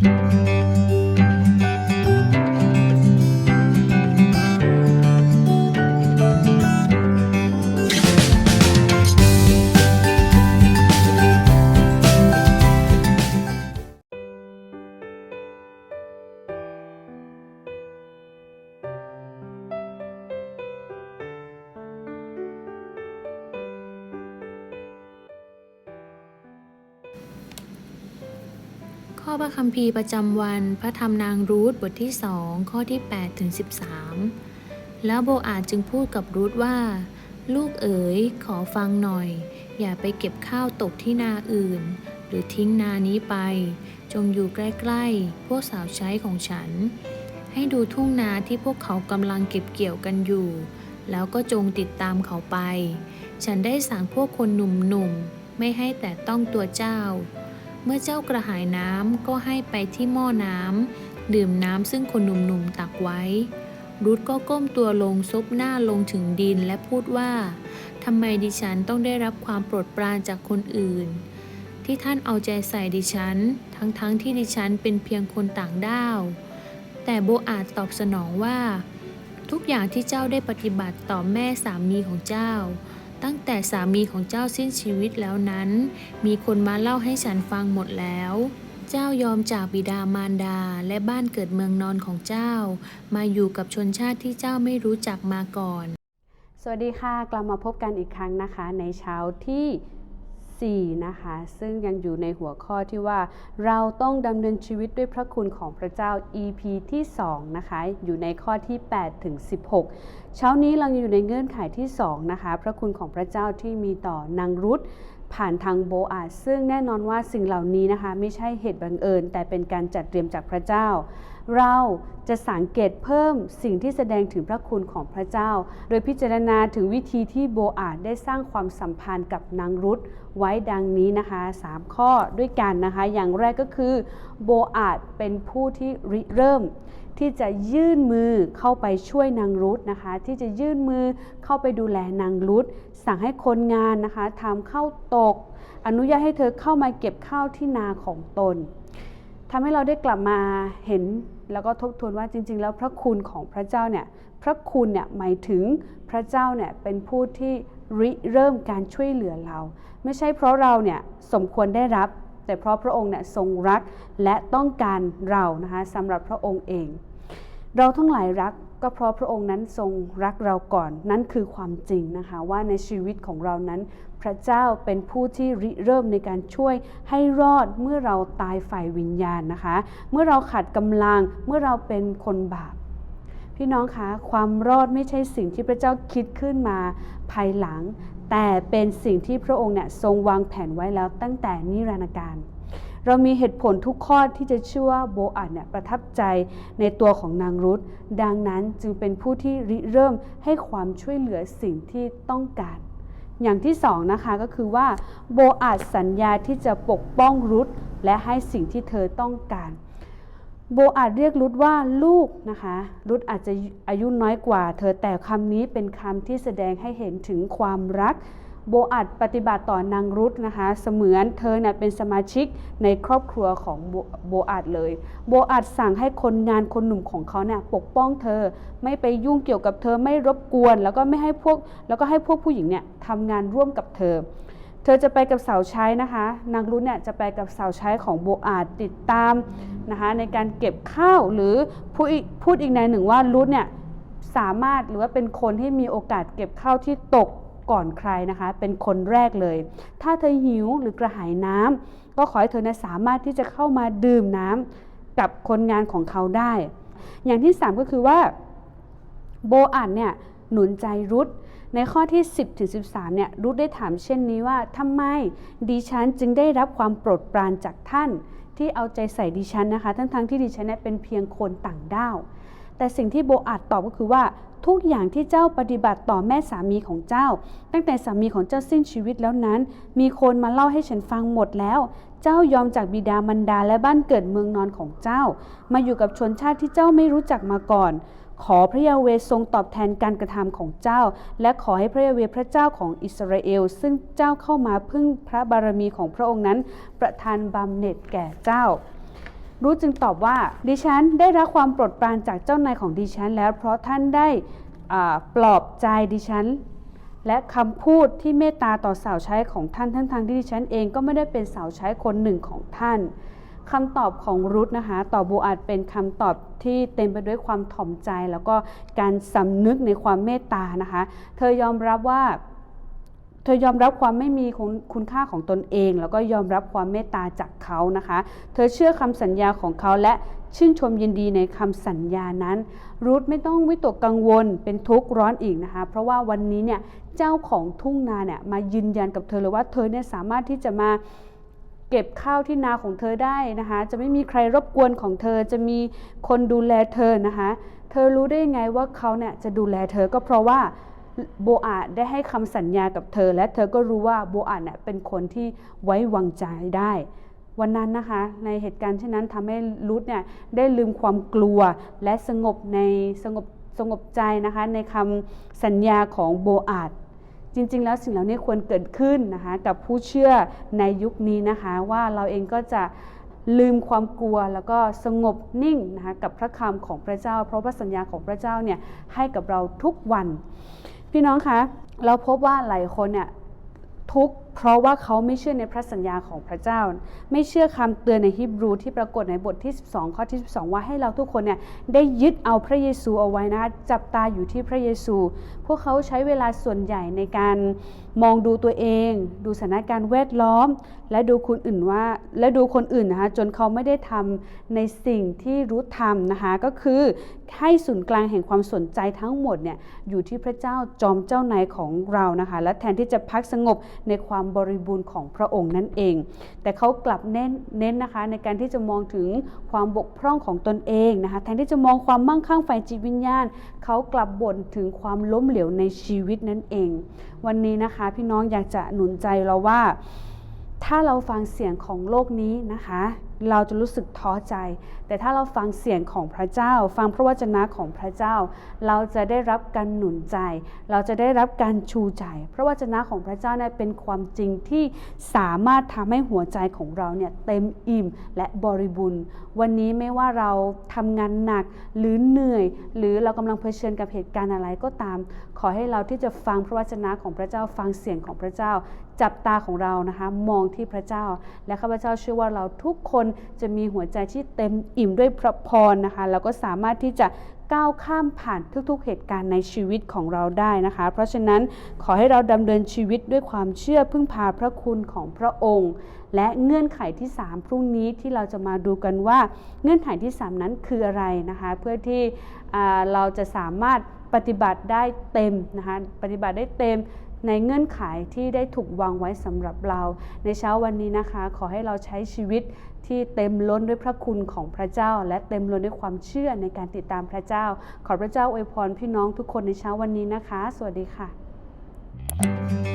Música ข้อพระคัมภีร์ประจำวัน พระธรรมนางรูธบทที่สองข้อที่8ถึง13 แล้วโบอาจจึงพูดกับรูธว่า ลูกเอ๋ยขอฟังหน่อย อย่าไปเก็บข้าวตกที่นาอื่น หรือทิ้งนานี้ไป จงอยู่ใกล้ๆ พวกสาวใช้ของฉัน ให้ดูทุ่งนาที่พวกเขากำลังเก็บเกี่ยวกันอยู่ แล้วก็จงติดตามเขาไป ฉันได้สั่งพวกคนหนุ่มๆไม่ให้แต่ต้องตัวเจ้า เมื่อเจ้ากระหายน้ำก็ให้ไปที่หม้อน้ำดื่มน้ำซึ่งคนหนุ่มๆตักไว้ รุธก็ก้มตัวลงซบหน้าลงถึงดินและพูดว่าทำไมดิฉันต้องได้รับความโปรดปรานจากคนอื่น ที่ท่านเอาใจใส่ดิฉัน ทั้งๆทที่ดิฉันเป็นเพียงคนต่างด้าว แต่โบอาจตอบสนองว่า ทุกอย่างที่เจ้าได้ปฏิบัติต่อแม่สามีของเจ้า ตั้งแต่สามีของเจ้าสิ้นชีวิตแล้วนั้น มีคนมาเล่าให้ฉันฟังหมดแล้ว เจ้ายอมจากบิดามารดาและบ้านเกิดเมืองนอนของเจ้า มาอยู่กับชนชาติที่เจ้าไม่รู้จักมาก่อน สวัสดีค่ะ กลับมาพบกันอีกครั้งนะคะ ในเช้าที่ 4นะคะซึ่งยังอยู่ในหัวข้อที่ว่าเราต้องดำเนินชีวิตด้วยพระคุณของพระเจ้า EP ที่2นะคะอยู่ในข้อที่8ถึง16 เช้านี้เราอยู่ในเงื่อนไขที่2นะคะพระคุณของพระเจ้าที่มีต่อนางรุธผ่านทางโบอาซึ่งแน่นอนว่าสิ่งเหล่านี้นะคะไม่ใช่เหตุบังเอิญ แต่เป็นการจัดเตรียมจากพระเจ้า เราจะสังเกตเพิ่มสิ่งที่แสดงถึงพระคุณของพระเจ้า โดยพิจารณาถึงวิธีที่โบอาดได้สร้างความสัมพันธ์กับนางรุธไว้ดังนี้นะคะ 3 ข้อด้วยกันนะคะ อย่างแรกก็คือโบอาดเป็นผู้ที่ริเริ่มที่จะยื่นมือเข้าไปช่วยนางรุธนะคะ ที่จะยื่นมือเข้าไปดูแลนางรุธสั่งให้คนงานนะคะทำข้าวตก อนุญาตให้เธอเข้ามาเก็บข้าวที่นาของตน ทำให้เราได้กลับมาเห็นแล้วก็ทบทวนว่าจริง ๆ แล้วพระคุณของพระเจ้าเนี่ยพระคุณเนี่ยหมายถึงพระเจ้าเนี่ยเป็นผู้ที่ริเริ่มการช่วยเหลือเรา ไม่ใช่เพราะเราเนี่ยสมควรได้รับ แต่เพราะพระองค์เนี่ยทรงรักและต้องการเรานะคะสำหรับพระองค์เอง เราทั้งหลายรักก็เพราะพระองค์นั้นทรงรักเราก่อนนั่นคือความจริงนะคะว่าในชีวิตของเรานั้น พระเจ้าเป็นผู้ที่ริเริ่มในการช่วยให้รอดเมื่อเราตายฝ่ายวิญญาณนะคะ เมื่อเราขาดกำลังเมื่อเราเป็นคนบาปพี่น้องคะความรอดไม่ใช่สิ่งที่พระเจ้าคิดขึ้นมาภายหลัง แต่เป็นสิ่งที่พระองค์เนี่ยทรงวางแผนไว้แล้วตั้งแต่นิรันดร์การเรามีเหตุผลทุกข้อที่จะเชื่อว่าโบอาดเนี่ยประทับใจในตัวของนางรุธดังนั้นจึงเป็นผู้ที่ริเริ่มให้ความช่วยเหลือสิ่งที่ต้องการ อย่างที่สองนะคะก็คือว่าโบอาดสัญญาที่จะปกป้องรุธและให้สิ่งที่เธอต้องการ โบอาจเรียกรุธว่าลูกนะคะรุธอาจจะอายุน้อยกว่า เธอแต่คำนี้เป็นคำที่แสดงให้เห็นถึงความรัก โบอาจปฏิบัติต่อนางรุธนะคะ เสมือนเธอเนี่ยเป็นสมาชิกในครอบครัวของโบโบอาจเลย โบอาจสั่งให้คนงานคนหนุ่มของเขาเนี่ยปกป้องเธอ ไม่ไปยุ่งเกี่ยวกับเธอไม่รบกวน แล้วก็ไม่ให้พวกแล้วก็ให้พวกผู้หญิงเนี่ยทำงานร่วมกับเธอ เธอจะไปกับสาวใช้นะคะ นางรุธเนี่ยจะไปกับสาวใช้ของโบอาดติดตามนะคะในการเก็บข้าวหรือพูดอีกพูดอีกในหนึ่งว่ารุธเนี่ยสามารถหรือว่าเป็นคนที่มีโอกาสเก็บข้าวที่ตก ก่อนใครนะคะ เป็นคนแรกเลย ถ้าเธอหิวหรือกระหายน้ำก็ขอให้เธอเนี่ยสามารถที่จะเข้ามาดื่มน้ำกับคนงานของเขาได้ อย่างที่สามก็คือว่าโบอันเนี่ยหนุนใจรุธในข้อที่ 10ถึง13เนี่ยรุธได้ถามเช่นนี้ว่าทำไมดิฉันจึงได้รับความโปรดปรานจากท่าน ที่เอาใจใส่ดิฉันนะคะ ทั้งๆทที่ดิฉันเนี่ยเป็นเพียงคนต่างด้าว แต่สิ่งที่โบอาดตอบก็คือว่าทุกอย่างที่เจ้าปฏิบัติต่อแม่สามีของเจ้า ตั้งแต่สามีของเจ้าสิ้นชีวิตแล้วนั้น มีคนมาเล่าให้ฉันฟังหมดแล้ว เจ้ายอมจากบิดามารดาและบ้านเกิดเมืองนอนของเจ้า มาอยู่กับชนชาติที่เจ้าไม่รู้จักมาก่อน ขอพระยาเวทรงตอบแทนการกระทำของเจ้า และขอให้พระยาเวพระเจ้าของอิสราเอล ซึ่งเจ้าเข้ามาพึ่งพระบารมีของพระองค์นั้น ประทานบำเหน็จแก่เจ้า รู้จึงตอบว่าดิฉันได้รับความโปรดปรานจากเจ้านายของดิฉัน แล้วเพราะท่านได้ปลอบใจดิฉัน และคำพูดที่เมตตาต่อสาวใช้ของท่านทั้งทางที่ดิฉันเองก็ไม่ได้เป็นสาวใช้คนหนึ่งของท่านคำตอบของรุธนะคะต่อโบอาจเป็นคำตอบที่เต็มไปด้วยความถ่อมใจ แล้วก็การสำนึกในความเมตตานะคะ เธอยอมรับว่า ธอยอมรับความไม่มีคุณค่าของตนเอง แล้วก็ยอมรับความเมตตาจากเขานะคะ เธอเชื่อคำสัญญาของเขาและชื่นชมยินดีในคำสัญญานั้น รูธไม่ต้องวิตกกังวลเป็นทุกข์ร้อนอีกนะคะ เพราะว่าวันนี้เนี่ยเจ้าของทุ่งนาเนี่ยมายืนยันกับเธอเลยว่าเธอเนี่ยสามารถที่จะมาเก็บข้าวที่นาของเธอได้นะคะ จะไม่มีใครรบกวนของเธอ จะมีคนดูแลเธอนะคะ เธอรู้ได้ยังไงว่าเขาเนี่ยจะดูแลเธอก็เพราะว่า โบอาได้ให้คำสัญญากับเธอ และเธอก็รู้ว่าโบอาเนี่ยเป็นคนที่ไว้วางใจได้ วันนั้นนะคะในเหตุการณ์เช่นนั้นทำให้รุธเนี่ยได้ลืมความกลัวและสงบในสงบสงบใจนะคะในคำสัญญาของโบอาจจริง ๆ แล้วสิ่งเหล่านี้ควรเกิดขึ้นนะคะกับผู้เชื่อในยุคนี้นะคะว่าเราเองก็จะลืมความกลัวแล้วก็สงบนิ่งนะคะกับพระคำของพระเจ้า เพราะพระสัญญาของพระเจ้าเนี่ยให้กับเราทุกวัน พี่น้องคะเราพบว่าหลายคนเนี่ยทุกข์เพราะว่าเขาไม่เชื่อในพระสัญญาของพระเจ้า ไม่เชื่อคำเตือนในฮีบรูที่ปรากฏในบทที่ 12 ข้อที่ 12 ว่าให้เราทุกคนเนี่ยได้ยึดเอาพระเยซูเอาไว้นะจับตาอยู่ที่พระเยซู พวกเขาใช้เวลาส่วนใหญ่ในการมองดูตัวเอง ดูสถานการณ์แวดล้อม และดูคนอื่นว่าและดูคนอื่นนะคะจนเขาไม่ได้ทำในสิ่งที่รู้ทำนะคะก็คือ ให้ศูนย์กลางแห่งความสนใจทั้งหมดเนี่ยอยู่ที่พระเจ้าจอมเจ้านายของเรานะคะ และแทนที่จะพักสงบในความบริบูรณ์ของพระองค์นั่นเอง แต่เขากลับเน้นเน้นนะคะในการที่จะมองถึงความบกพร่องของตนเองนะคะแทนที่จะมองความมั่งคั่งฝ่ายจิตวิญญาณ เขากลับบ่นถึงความล้มเหลวในชีวิตนั่นเอง วันนี้นะคะพี่น้องอยากจะหนุนใจเราว่า ถ้าเราฟังเสียงของโลกนี้นะคะ เราจะรู้สึกท้อใจ แต่ถ้าเราฟังเสียงของพระเจ้า ฟังพระวจนะของพระเจ้า เราจะได้รับการหนุนใจ เราจะได้รับการชูใจ พระวจนะของพระเจ้าเนี่ยเป็นความจริงที่สามารถทำให้หัวใจของเราเนี่ยเต็มอิ่มและบริบูรณ์ วันนี้ไม่ว่าเราทำงานหนักหรือเหนื่อย หรือเรากำลังเผชิญกับเหตุการณ์อะไรก็ตาม ขอให้เราที่จะฟังพระวจนะของพระเจ้า ฟังเสียงของพระเจ้า จับตาของเรานะคะมองที่พระเจ้า และข้าพเจ้าเชื่อว่าเราทุกคนจะมีหัวใจที่เต็มอิ่มด้วยพระพรนะคะแล้วก็สามารถที่จะก้าวข้ามผ่านทุกๆ เหตุการณ์ในชีวิตของเราได้นะคะ เพราะฉะนั้นขอให้เราดำเนินชีวิตด้วยความเชื่อพึ่งพาพระคุณของพระองค์ และเงื่อนไขที่ 3 พรุ่งนี้ที่เราจะมาดูกันว่าเงื่อนไขที่ 3 นั้นคืออะไรนะคะ เพื่อที่เราจะสามารถปฏิบัติได้เต็มนะคะปฏิบัติได้เต็ม ในเงื่อนไขที่ได้ถูกวางไว้สำหรับเรา ในเช้าวันนี้นะคะ ขอให้เราใช้ชีวิตที่เต็มล้นด้วยพระคุณของพระเจ้า และเต็มล้นด้วยความเชื่อในการติดตามพระเจ้า ขอพระเจ้าอวยพรพี่น้องทุกคนในเช้าวันนี้นะคะ สวัสดีค่ะ